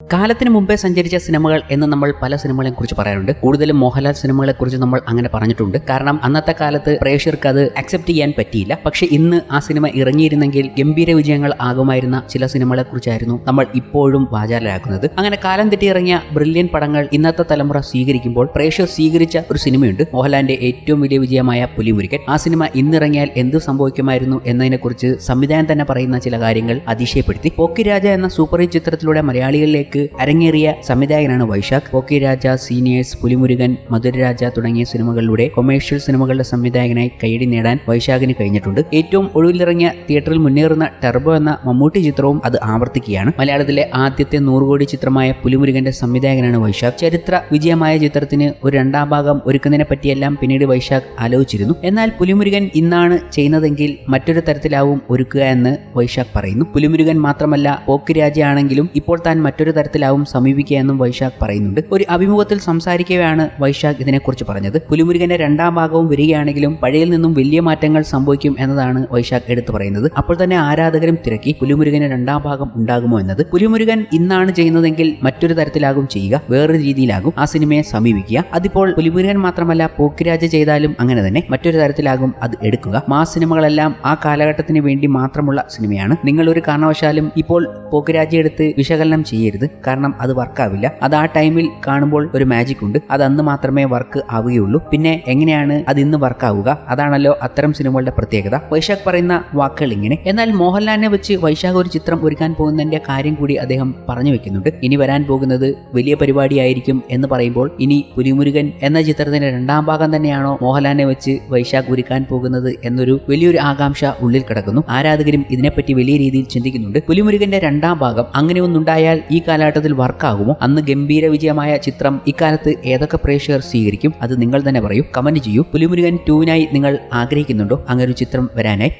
കാലത്തിന് മുമ്പേ സഞ്ചരിച്ച സിനിമകൾ എന്ന് നമ്മൾ പല സിനിമകളെ കുറിച്ച് പറയാറുണ്ട്. കൂടുതലും മോഹൻലാൽ സിനിമകളെ കുറിച്ച് നമ്മൾ അങ്ങനെ പറഞ്ഞിട്ടുണ്ട്. കാരണം അന്നത്തെ കാലത്ത് പ്രേക്ഷകർക്ക് അത് അക്സെപ്റ്റ് ചെയ്യാൻ പറ്റിയില്ല. പക്ഷെ ഇന്ന് ആ സിനിമ ഇറങ്ങിയിരുന്നെങ്കിൽ ഗംഭീര വിജയങ്ങൾ ആകുമായിരുന്ന ചില സിനിമകളെ കുറിച്ചായിരുന്നു നമ്മൾ ഇപ്പോഴും വാചാലരാക്കുന്നത്. അങ്ങനെ കാലം തെറ്റി ഇറങ്ങിയ ബ്രില്യൻ പടങ്ങൾ ഇന്നത്തെ തലമുറ സ്വീകരിക്കുമ്പോൾ പ്രേക്ഷകർ സ്വീകരിച്ച ഒരു സിനിമയുണ്ട്. മോഹൻലാലിന്റെ ഏറ്റവും വലിയ വിജയമായ പുലിമുരുക്കൻ ആ സിനിമ ഇന്നിറങ്ങിയാൽ എന്ത് സംഭവിക്കുമായിരുന്നു എന്നതിനെക്കുറിച്ച് സംവിധാനം തന്നെ പറയുന്ന ചില കാര്യങ്ങൾ അതിശയപ്പെടുത്തി. പോക്കിരാജ എന്ന സൂപ്പർ ഹിറ്റ് ചിത്രത്തിലൂടെ മലയാളികളിലേക്ക് അരങ്ങേറിയ സംവിധായകനാണ് വൈശാഖ്. പോക്കി രാജ സീനിയേഴ്സ് പുലിമുരുകൻ മധുരരാജ തുടങ്ങിയ സിനിമകളിലൂടെ കൊമേഴ്ഷ്യൽ സിനിമകളുടെ സംവിധായകനായി കൈയടി നേടാൻ വൈശാഖിന് കഴിഞ്ഞിട്ടുണ്ട്. ഏറ്റവും ഒടുവിലിറങ്ങിയ തിയേറ്ററിൽ മുന്നേറുന്ന ടെർബോ എന്ന മമ്മൂട്ടി ചിത്രവും അത് ആവർത്തിക്കുകയാണ്. മലയാളത്തിലെ ആദ്യത്തെ നൂറുകോടി ചിത്രമായ പുലിമുരുകന്റെ സംവിധായകനാണ് വൈശാഖ്. ചരിത്ര വിജയമായ ചിത്രത്തിന് ഒരു രണ്ടാം ഭാഗം ഒരുക്കുന്നതിനെ പറ്റിയെല്ലാം പിന്നീട് വൈശാഖ് ആലോചിച്ചിരുന്നു. എന്നാൽ പുലിമുരുകൻ ഇന്നാണ് ചെയ്യുന്നതെങ്കിൽ മറ്റൊരു തരത്തിലാവും ഒരുക്കുക എന്ന് വൈശാഖ് പറയുന്നു. പുലിമുരുകൻ മാത്രമല്ല പോക്കിരാജയാണെങ്കിലും ഇപ്പോൾ താൻ മറ്റൊരു തരത്തിലാവും സമീപിക്കുക എന്നും വൈശാഖ് പറയുന്നുണ്ട്. ഒരു അഭിമുഖത്തിൽ സംസാരിക്കവെയാണ് വൈശാഖ് ഇതിനെക്കുറിച്ച് പറഞ്ഞത്. പുലിമുരുകന്റെ രണ്ടാം ഭാഗവും വരികയാണെങ്കിലും പഴയിൽ നിന്നും വലിയ മാറ്റങ്ങൾ സംഭവിക്കും എന്നതാണ് വൈശാഖ് എടുത്തു പറയുന്നത്. അപ്പോൾ തന്നെ ആരാധകരും തിരക്കി പുലിമുരുകന് രണ്ടാം ഭാഗം ഉണ്ടാകുമോ എന്നത്. പുലിമുരുകൻ ഇന്നാണ് ചെയ്യുന്നതെങ്കിൽ മറ്റൊരു തരത്തിലാകും ചെയ്യുക. വേറൊരു രീതിയിലാകും ആ സിനിമയെ സമീപിക്കുക. അതിപ്പോൾ പുലിമുരുകൻ മാത്രമല്ല പോക്കിരാജ ചെയ്താലും അങ്ങനെ തന്നെ മറ്റൊരു തരത്തിലാകും അത് എടുക്കുക. മാ സിനിമകളെല്ലാം ആ കാലഘട്ടത്തിന് വേണ്ടി മാത്രമുള്ള സിനിമയാണ്. നിങ്ങൾ ഒരു കാരണവശാലും ഇപ്പോൾ പോക്കിരാജ എടുത്ത് വിശകലനം ചെയ്യരുത്. കാരണം അത് വർക്കാവില്ല അത് ആ ടൈമിൽ കാണുമ്പോൾ ഒരു മാജിക് ഉണ്ട്. അത് അന്ന് മാത്രമേ വർക്ക് ആവുകയുള്ളൂ. പിന്നെ എങ്ങനെയാണ് അത് ഇന്ന് വർക്ക് ആവുക? അതാണല്ലോ അത്തരം സിനിമകളുടെ പ്രത്യേകത. വൈശാഖ് പറയുന്ന വാക്കുകൾ ഇങ്ങനെ. എന്നാൽ മോഹൻലാലിനെ വെച്ച് വൈശാഖ് ഒരു ചിത്രം ഒരുക്കാൻ പോകുന്നതിന്റെ കാര്യം കൂടി അദ്ദേഹം പറഞ്ഞു വെക്കുന്നുണ്ട്. ഇനി വരാൻ പോകുന്നത് വലിയ പരിപാടിയായിരിക്കും എന്ന് പറയുമ്പോൾ ഇനി പുലിമുരുകൻ എന്ന ചിത്രത്തിന്റെ രണ്ടാം ഭാഗം തന്നെയാണോ മോഹൻലാലിനെ വെച്ച് വൈശാഖ് ഒരുക്കാൻ പോകുന്നത് എന്നൊരു വലിയൊരു ആകാംക്ഷ ഉള്ളിൽ കിടക്കുന്നു. ആരാധകരും ഇതിനെപ്പറ്റി വലിയ രീതിയിൽ ചിന്തിക്കുന്നുണ്ട്. പുലിമുരുകന്റെ രണ്ടാം ഭാഗം അങ്ങനെ ഒന്നുണ്ടായാൽ ഈ കാലഘട്ടത്തിൽ വർക്കാകുമോ? അന്ന് ഗംഭീര വിജയമായ ചിത്രം ഇക്കാലത്ത് ഏതൊക്കെ പ്രേക്ഷകർ സ്വീകരിക്കും? അത് നിങ്ങൾ തന്നെ പറയൂ. കമന്റ് ചെയ്യൂ. പുലിമുരുകൻ ടൂവിനായി നിങ്ങൾ ആഗ്രഹിക്കുന്നുണ്ടോ? അങ്ങനെ ഒരു ചിത്രം വരാനായി